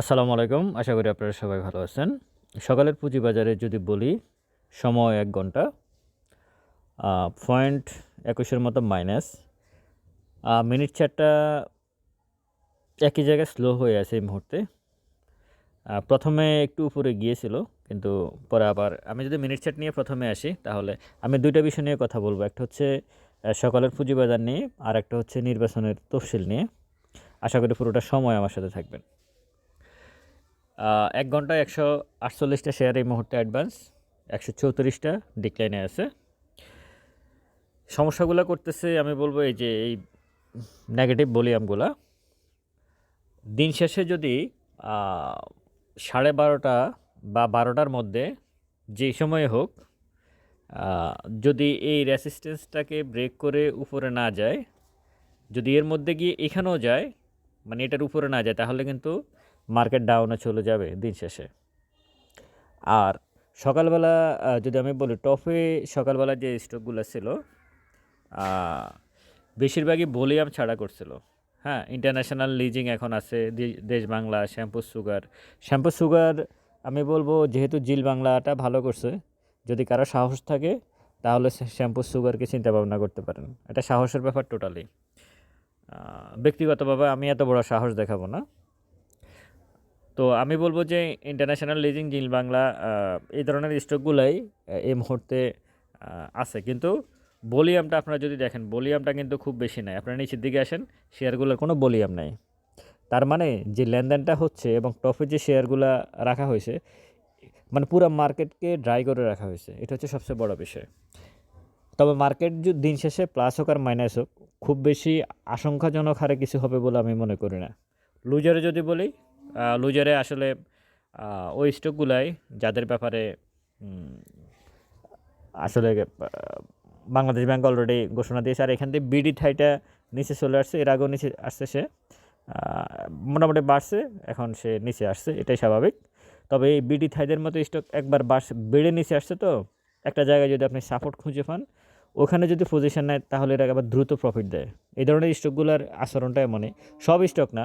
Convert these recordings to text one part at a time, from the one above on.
আসসালামু আলাইকুম। আশা করি আপনারা সবাই ভালো আছেন। সকালের পুঁজিবাজারে যদি বলি, সময় এক ঘণ্টা। পয়েন্ট একুশের মতো মাইনাস মিনিট চারটা একই জায়গায় স্লো হয়ে আছে এই মুহূর্তে। প্রথমে একটু উপরে গিয়েছিল, কিন্তু পরে আবার আমি যদি মিনিট চার্ট নিয়ে প্রথমে আসি, তাহলে আমি দুইটা বিষয় নিয়ে কথা বলব। একটা হচ্ছে সকালের পুঁজিবাজার নিয়ে, আর একটা হচ্ছে নির্বাচনের তফসিল নিয়ে। আশা করি পুরোটা সময় আমার সাথে থাকবেন। এক ঘন্টায় একশো আটচল্লিশটা শেয়ার এই মুহূর্তে অ্যাডভান্স একশো চৌত্রিশটা ডিক্লাইনে আছে। সমস্যাগুলো করতেছে, আমি বলব এই যে এই নেগেটিভ ভলিউমগুলা দিন শেষে যদি সাড়ে বারোটা বা বারোটার মধ্যে যেই সময়ে হোক যদি এই রেসিস্টেন্সটাকে ব্রেক করে উপরে না যায়, যদি এর মধ্যে গিয়ে এখানেও যায় মানে এটার উপরে না যায়, তাহলে কিন্তু মার্কেট ডাউনে চলে যাবে দিন শেষে। আর সকালবেলা যদি আমি বলি টপে সকালবেলা যে স্টকগুলো ছিল বেশিরভাগই ভলিউম ছাড়া করছিল। হ্যাঁ ইন্টারন্যাশনাল লিজিং এখন আছে দেশ Bangla, shampoo sugar. Shampoo sugar, আমি বলব যেহেতু জিল বাংলাটা ভালো করছে, যদি কারও সাহস থাকে, তাহলে শ্যাম্পু সুগারকে চিন্তা ভাবনা করতে পারেন। এটা সাহসের ব্যাপার টোটালি ব্যক্তিগতভাবে আমি এত বড় সাহস দেখাবো না। তো আমি বলব যে ইন্টারন্যাশনাল লিজিং জিল বাংলা এই ধরনের স্টকগুলাই এই মুহূর্তে আছে। কিন্তু ভলিউমটা আপনারা যদি দেখেন ভলিউমটা কিন্তু খুব বেশি নাই। আপনারা নিচের দিকে আসেন শেয়ারগুলোর কোনো ভলিউম নাই। তার মানে যে লেনদেনটা হচ্ছে এবং টপে যে শেয়ারগুলো রাখা হয়েছে মানে পুরো মার্কেটকে ড্রাই করে রাখা হয়েছে, এটা হচ্ছে সবচেয়ে বড় বিষয়। তবে মার্কেট দিন শেষে প্লাস হোক আর মাইনাস হোক, খুব বেশি আশঙ্কাজনক হারে কিছু হবে বলে আমি মনে করি না। লুজারে যদি বলি লুজারে আসলে ওই স্টকগুলাই যাদের ব্যাপারে আসলে বাংলাদেশ ব্যাংক অলরেডি ঘোষণা দিয়েছে, আর এখান থেকে বিডি থাইটা নিচে চলে আসছে, এর আগেও নিচে আসছে সে মোটামুটি বাড়ছে, এখন সে নিচে আসছে, এটাই স্বাভাবিক। তবে এই বিডি থাইদের মতো স্টক একবার বাড়ছে, বেড়ে নিচে আসছে তো, একটা জায়গায় যদি আপনি সাপোর্ট খুঁজে পান, ওখানে যদি পজিশন নেয়, তাহলে এটা আবার দ্রুত প্রফিট দেয়। এই ধরনের স্টকগুলোর আচরণটা এমনই, সব স্টক না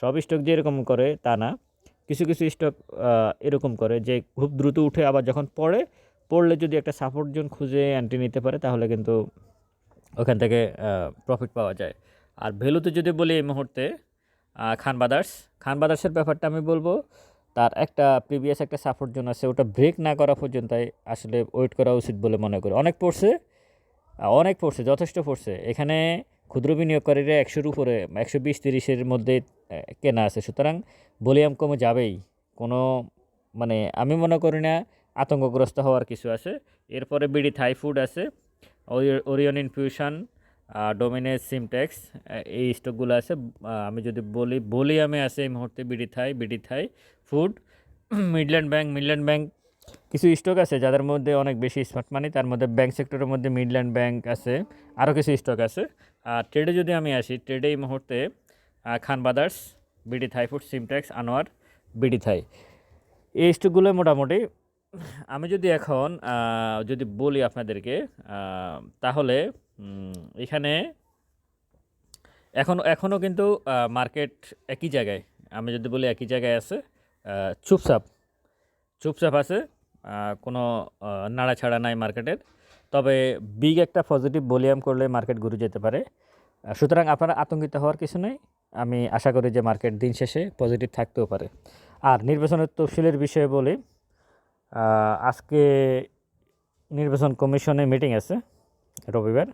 সব স্টক যে এরকম করে তা না। কিছু কিছু স্টক এরকম করে যে খুব দ্রুত উঠে আবার যখন পড়ে, পড়লে যদি একটা সাপোর্ট জোন খুঁজে অ্যান্টি নিতে পারে, তাহলে কিন্তু ওখান থেকে প্রফিট পাওয়া যায়। আর ভ্যালুতে যদি বলি এই মুহূর্তে খান বাদার্স, খান বাদার্সের ব্যাপারটা আমি বলব, তার একটা প্রিভিয়াস একটা সাপোর্ট জোন আছে, ওটা ব্রেক না করা পর্যন্ত আসলে ওয়েট করা উচিত বলে মনে করি। অনেক পড়ছে অনেক পড়ছে, যথেষ্ট পড়ছে। এখানে ক্ষুদ্র বিনিয়োগকারীরা একশোর উপরে, একশো বিশ তিরিশের মধ্যে কেনা আছে। সুতরাং ভলিউম কমে যাবেই। কোনো মানে আমি মনে করি না আতঙ্কগ্রস্ত হওয়ার কিছু আছে। এরপরে বিডি থাই ফুড আছে। ওরি- ওরিয়ন ইনফিউশন ডোমিনেস সিমটেক্স এই স্টকগুলো আছে। আমি যদি বলি আমি আছে এই মুহূর্তে BD Thai BD Thai food. Midland bank Midland bank কিছু স্টক আছে যাদের মধ্যে অনেক বেশি স্মার্ট মানি। তার মধ্যে ব্যাংক সেক্টরের মধ্যে মিডল্যান্ড ব্যাংক আছে। আরও কিছু স্টক আছে। আর ট্রেডে যদি আমি আসি, ট্রেডে এই মুহূর্তে Khan brothers BD Thai food Simtex Anwar BD Thai এই স্টকগুলো মোটামুটি, আমি যদি এখন যদি বলি আপনাদেরকে তাহলে এখানে এখন এখনও কিন্তু মার্কেট একই জায়গায়। আমি যদি বলি একই জায়গায় আছে চুপচাপ চুপচাপ আছে কোনো নাড়াছাড়া নাই মার্কেটের তবে বিগ একটা পজিটিভ ভলিউম করলে মার্কেট ঘুরে যেতে পারে। সুতরাং আপনারা আতঙ্কিত হওয়ার কিছু নেই। আমি আশা করি যে মার্কেট দিন শেষে পজিটিভ থাকতেও পারে। আর নির্বাচনের তফসিলের বিষয়ে বলি আজকে নির্বাচন কমিশনে মিটিং আছে রবিবার।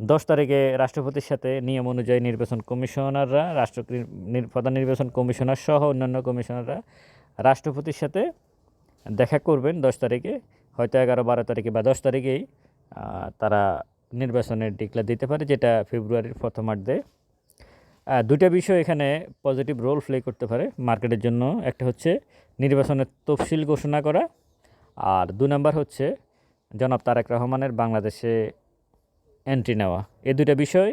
দশ তারিখে রাষ্ট্রপতির সাথে নিয়ম অনুযায়ী নির্বাচন কমিশনাররা রাষ্ট্র প্রধান নির্বাচন কমিশনার সহ অন্যান্য কমিশনাররা রাষ্ট্রপতির সাথে দেখা করবেন দশ তারিখে। হয়তো এগারো, বারো তারিখে বা দশ তারিখেই তারা নির্বাচনের ডিক্লার দিতে পারে, যেটা ফেব্রুয়ারির প্রথমার্ধে দুইটা বিষয় এখানে পজিটিভ রোল প্লে করতে পারে। মার্কেটের জন্য একটা হচ্ছে নির্বাচনের তফসিল ঘোষণা করা। আর দু নম্বর হচ্ছে জনাব তারেক রহমানের বাংলাদেশে এন্ট্রি নেওয়া। এই দুইটা বিষয়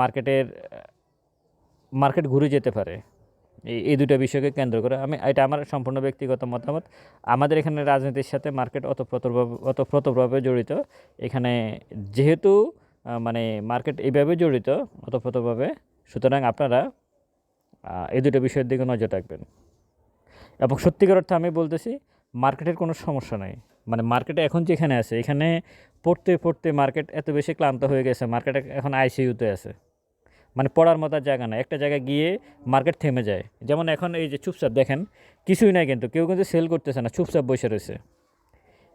মার্কেটের মার্কেট ঘুরে যেতে পারে। এই এই দুটো বিষয়কে কেন্দ্র করে আমি, এটা আমার সম্পূর্ণ ব্যক্তিগত মতামত। আমাদের এখানে রাজনীতির সাথে মার্কেট অতপ্রতভাবে অতপ্রতভাবে জড়িত। এখানে যেহেতু মানে মার্কেট এইভাবে জড়িত অতপ্রতভাবে সুতরাং আপনারা এই দুটো বিষয়ের দিকে নজর রাখবেন। এবং সত্যিকার অর্থে আমি বলতেছি, মার্কেটের কোনো সমস্যা নাই। মানে মার্কেটে এখন যেখানে আছে, এখানে পড়তে পড়তে মার্কেট এত বেশি ক্লান্ত হয়ে গেছে, মার্কেট এখন আইসিইউতে আছে। মানে পড়ার মতো জায়গা না একটা জায়গায় গিয়ে মার্কেট থেমে যায়। যেমন এখন এই যে চুপচাপ দেখেন, কিছুই নাই কিন্তু, কেউ কিন্তু সেল করতেছে না, চুপচাপ বসে রয়েছে।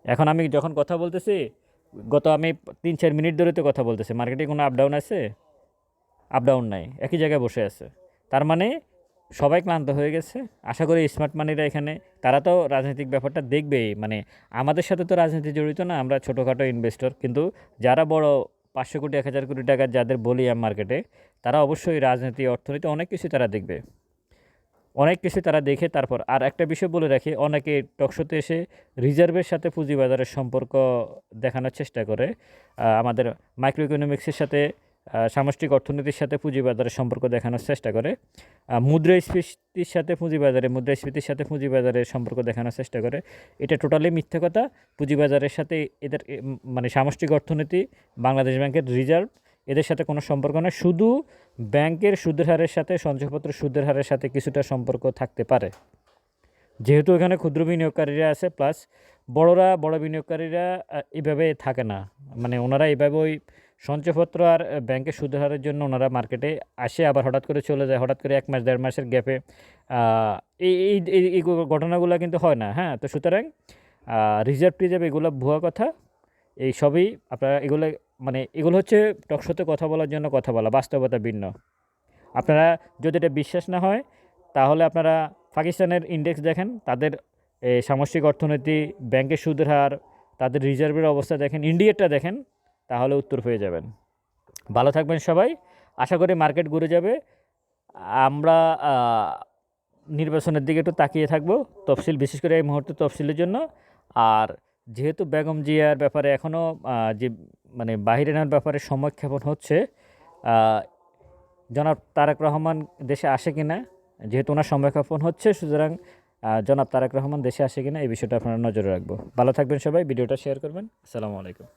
এখন আমি যখন কথা বলতেছি, গত আমি তিন চার মিনিট ধরে তো কথা বলতেছি, মার্কেটে কোনো আপ ডাউন আছে? আপ ডাউন নাই, একই জায়গায় বসে আছে। তার মানে সবাই ক্লান্ত হয়ে গেছে। আশা করি স্মার্ট মানিরা এখানে, তারা তো রাজনৈতিক ব্যাপারটা দেখবেই। মানে আমাদের সাথে তো রাজনীতি জড়িত না, আমরা ছোটোখাটো ইনভেস্টর কিন্তু যারা বড় পাঁচশো কোটি, এক হাজার কোটি টাকার যাদের বলি আম মার্কেটে তারা অবশ্যই রাজনীতি, অর্থনীতি অনেক কিছু তারা দেখবে। অনেক কিছু তারা দেখে তারপর আর একটা বিষয় বলে রাখি, অনেকে টকশোতে এসে রিজার্ভের সাথে পুঁজিবাজারের সম্পর্ক দেখানোর চেষ্টা করে। আমাদের মাইক্রো ইকোনমিক্সের সাথে সামষ্টিক অর্থনীতির সাথে পুঁজিবাজারের সম্পর্ক দেখানোর চেষ্টা করে। মুদ্রাস্ফীতির সাথে পুঁজিবাজারে, মুদ্রাস্ফীতির সাথে পুঁজিবাজারের সম্পর্ক দেখানোর চেষ্টা করে। এটা টোটালি মিথ্যে কথা। পুঁজিবাজারের সাথে এদের মানে সামষ্টিক অর্থনীতি, বাংলাদেশ ব্যাংকের রিজার্ভ, এদের সাথে কোনো সম্পর্ক নয় শুধু ব্যাংকের সুদের হারের সাথে, সঞ্চয়পত্র সুদের হারের সাথে কিছুটা সম্পর্ক থাকতে পারে। যেহেতু এখানে ক্ষুদ্র বিনিয়োগকারীরা আছে প্লাস বড়রা, বড় বিনিয়োগকারীরা এভাবে থাকে না। মানে ওনারা এভাবে ওই সঞ্চয়পত্র আর ব্যাংকের সুদের হারের জন্য ওনারা মার্কেটে আসে, আবার হঠাৎ করে চলে যায়, হঠাৎ করে এক মাস, দেড় মাসের গ্যাপে এই এই, এই- ঘটনাগুলো কিন্তু হয় না হ্যাঁ? তো সুতরাং রিজার্ভ টিজার্ভ এগুলো ভুয়া কথা, এই সবই আপনারা এগুলো মানে এগুলো হচ্ছে টকশোতে কথা বলার জন্য কথা বলা, বাস্তবতা ভিন্ন। আপনারা যদি এটা বিশ্বাস না হয়, তাহলে আপনারা পাকিস্তানের ইন্ডেক্স দেখেন, তাদের সামষ্টিক অর্থনীতি, ব্যাংকের সুদের হার, তাদের রিজার্ভের অবস্থা দেখেন ইন্ডিয়ারটা দেখেন তাহলে উত্তর পেয়ে যাবেন। ভালো থাকবেন সবাই। আশা করি মার্কেট ঘুরে যাবে। আমরা নির্বাচনের দিকে একটু তাকিয়ে থাকব তফসিল, বিশেষ করে এই মুহূর্তে তফসিলের জন্য। আর যেহেতু বেগম জিয়ার ব্যাপারে এখনও যে মানে বাহিরে নেওয়ার ব্যাপারে সময়ক্ষেপণ হচ্ছে জনাব তারেক রহমান দেশে আসে কিনা, যেহেতু ওনার সময়ক্ষেপণ হচ্ছে, সুতরাং জনাব তারেক রহমান দেশে আসে কিনা, এই বিষয়টা আপনারা নজরে রাখব। ভালো থাকবেন সবাই, ভিডিওটা শেয়ার করবেন। আসসালামু আলাইকুম।